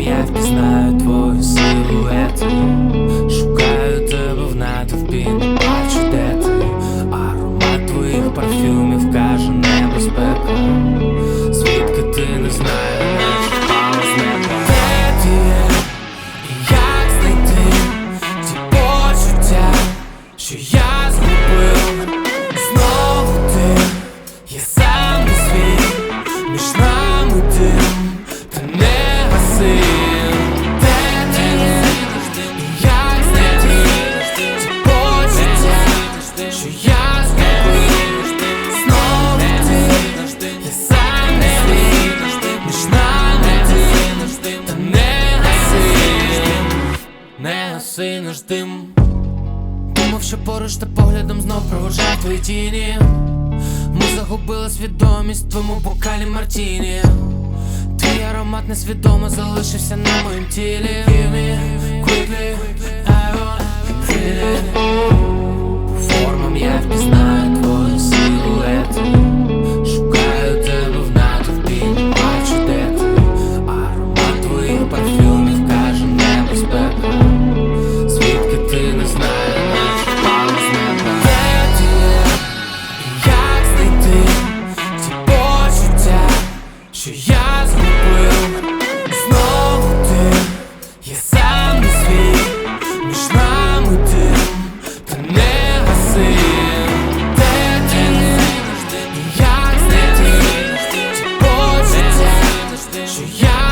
я впізнаю твою силует синиш наш дим. Думав, що поруч та поглядом знов провожав твої тіні. Ми загубили свідомість в твоєму бокалі Мартіні. Твій аромат несвідомо залишився на моїм тілі. що я зробив? Знову ти, я сам не свій, між нами ти, та не гаси, де ти, і як знайти? Ті почуття, що я